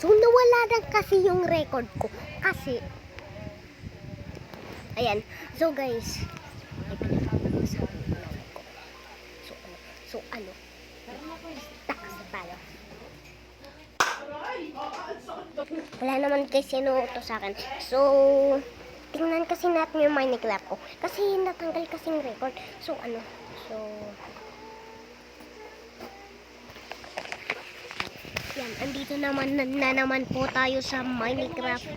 So, nawala na kasi yung record ko. Kasi, ayan. So, guys, may pinapapag-usapan ko. So, ano? So, ano? Takas tayo. Wala naman kasi sinuuto sa akin. So, tingnan kasi natin yung Minecraft ko. Kasi natanggal kasing record. So, ano? So, yan. Andito naman na, na naman po tayo sa Minecraft.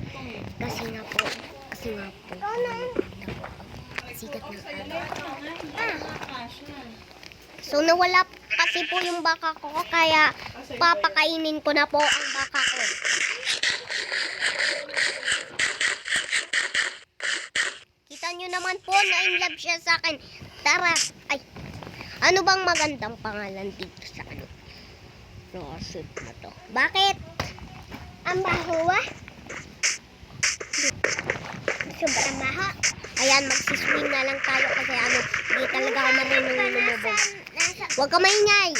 Kasi nga po, kasi nga po, sikat ng araw. So, nawala kasi po yung baka ko, kaya papakainin ko na po ang baka ko. Kita nyo naman po na in love siya sa akin. Tara, ay, ano bang magandang pangalan dito sa ano? Lawsuit na to. Bakit? Ang baho ah. Sobrang baho. Ayan, magsiswing na lang tayo kasi ano, hindi talaga ako marunong lumubog. Huwag ka maingay.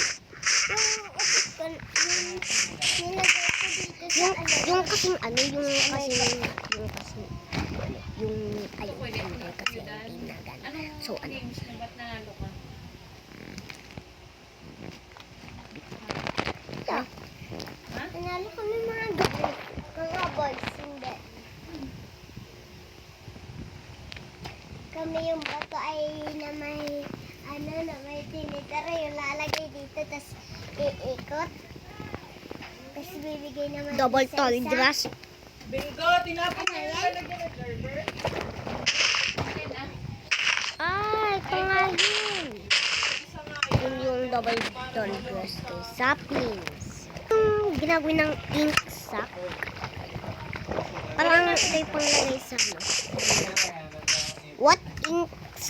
Yung, yung kasing ano, yung kasing, yung kasing, ano, yung, ayun, yung kasi hindi na gana. So, ano, Bato ay na may, ano, na may tinitara yung lalagay dito, tas iikot. Tapos bibigay naman Double isa-isa. tall grass. Bingo! Tinapon mo yan? yung lagyan ng Gerber. Ah, ito nga yun. Isa yung double tall grass kay saplings. Yung ginagawin ng ink sac. Parang ito yung panglagay sa ano.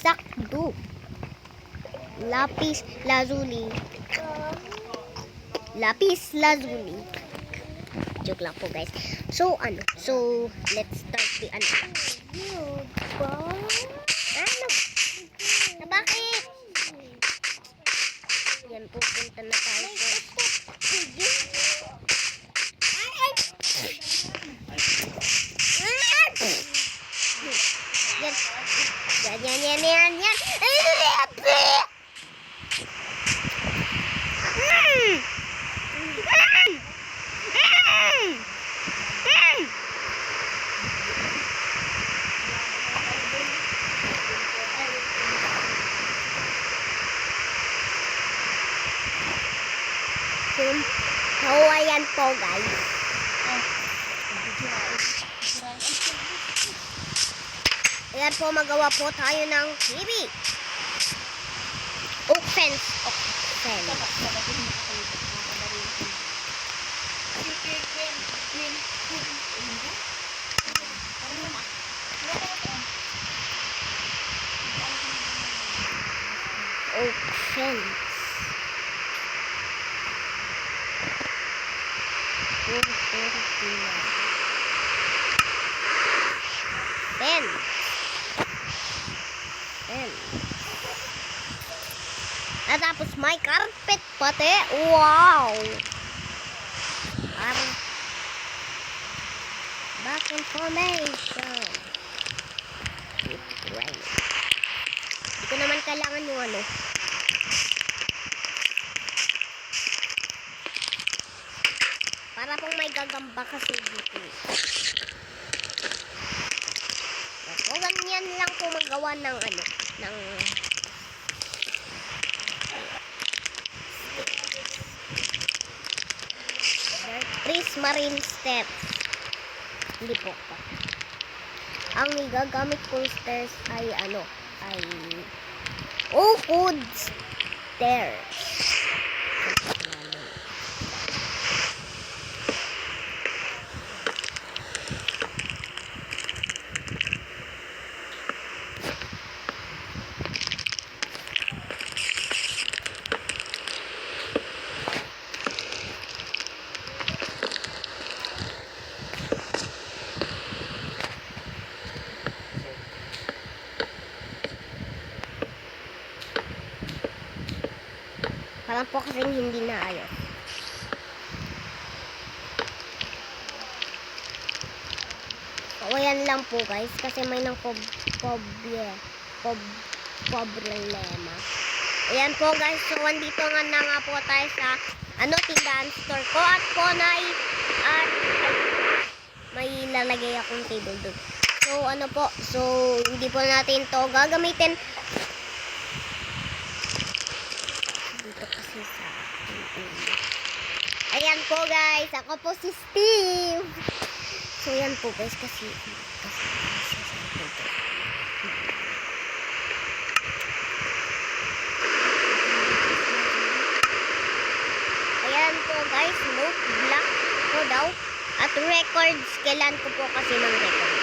What ink sac do? Lapis lazuli. Lapis lazuli. Joke lang po guys. So ano? So let's start the. Ano? Na bakit? Yan, pupunta na tayo po. Yan. Yan, yan, yan, yan, yan. Mm. Mm. Mm. Mm. So, so po guys. Ayan po, magawa po tayo ng TV. Oak fence. Oak fence. Oak fence. Fence. Fence. Fence. At tapos may carpet pati. Wow! Parang back in formation. It's great. Hindi ko naman kailangan yung ano. Para pong may gagamba kasi dito. O ganyan lang po magawa ng ano, ng Prismarine steps. Hindi po po. Ang gagamit kong stairs ay ano, ay Oakwood stairs. Parang po kasing hindi na ayos. So, ayan lang po guys. Kasi may nang pob... Pob... Pob... Problema. Ayan po guys. So, andito nga na nga po tayo sa ano, tindahan store ko. At po na at ay, may lalagay akong table doon. So, ano po. So, hindi po natin to gagamitin. Dito kasi sa Ayan po guys. Ako po si Steve. So, yan po guys. Kasi, kasi, Ayan po guys, note black po daw. At records, kailan ko po kasi ng record.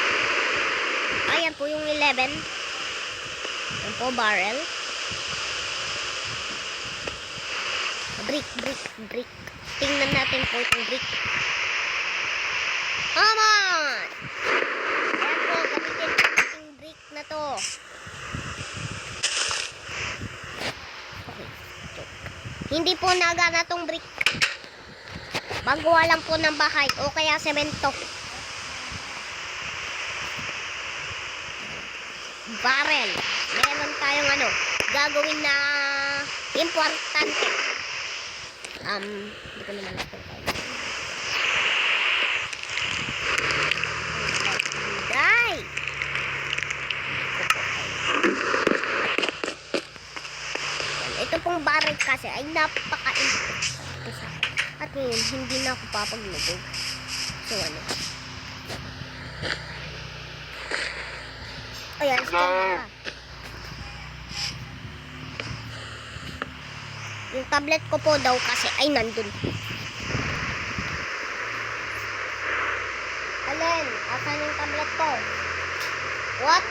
Ayan po yung 11. Ayan po, barrel. Brick, brick, brick. Tingnan natin po itong brick. Come on! Ayan po, gamitin po itong brick na to. Hindi po nagana tong brick. Magawa lang po ng bahay o kaya semento. Barrel. Meron tayong ano, gagawin na importante. Um, hindi ko naman ito tayo. Day! Ito pong barrel kasi ay sa akin. At ngayon, hindi na ako papaglubog. So, ano? Ayan, stand na. Yung tablet ko po daw kasi ay nandun. Alin? Asan yung tablet ko? What?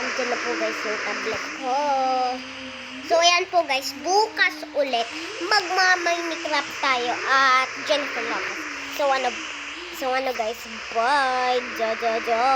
Andyan na po guys yung tablet ko. So, ayan po guys. Bukas ulit, magmamaminecraft tayo at Jennifer Lopez. So, ano, so ano guys, bye. Ja, ja, ja.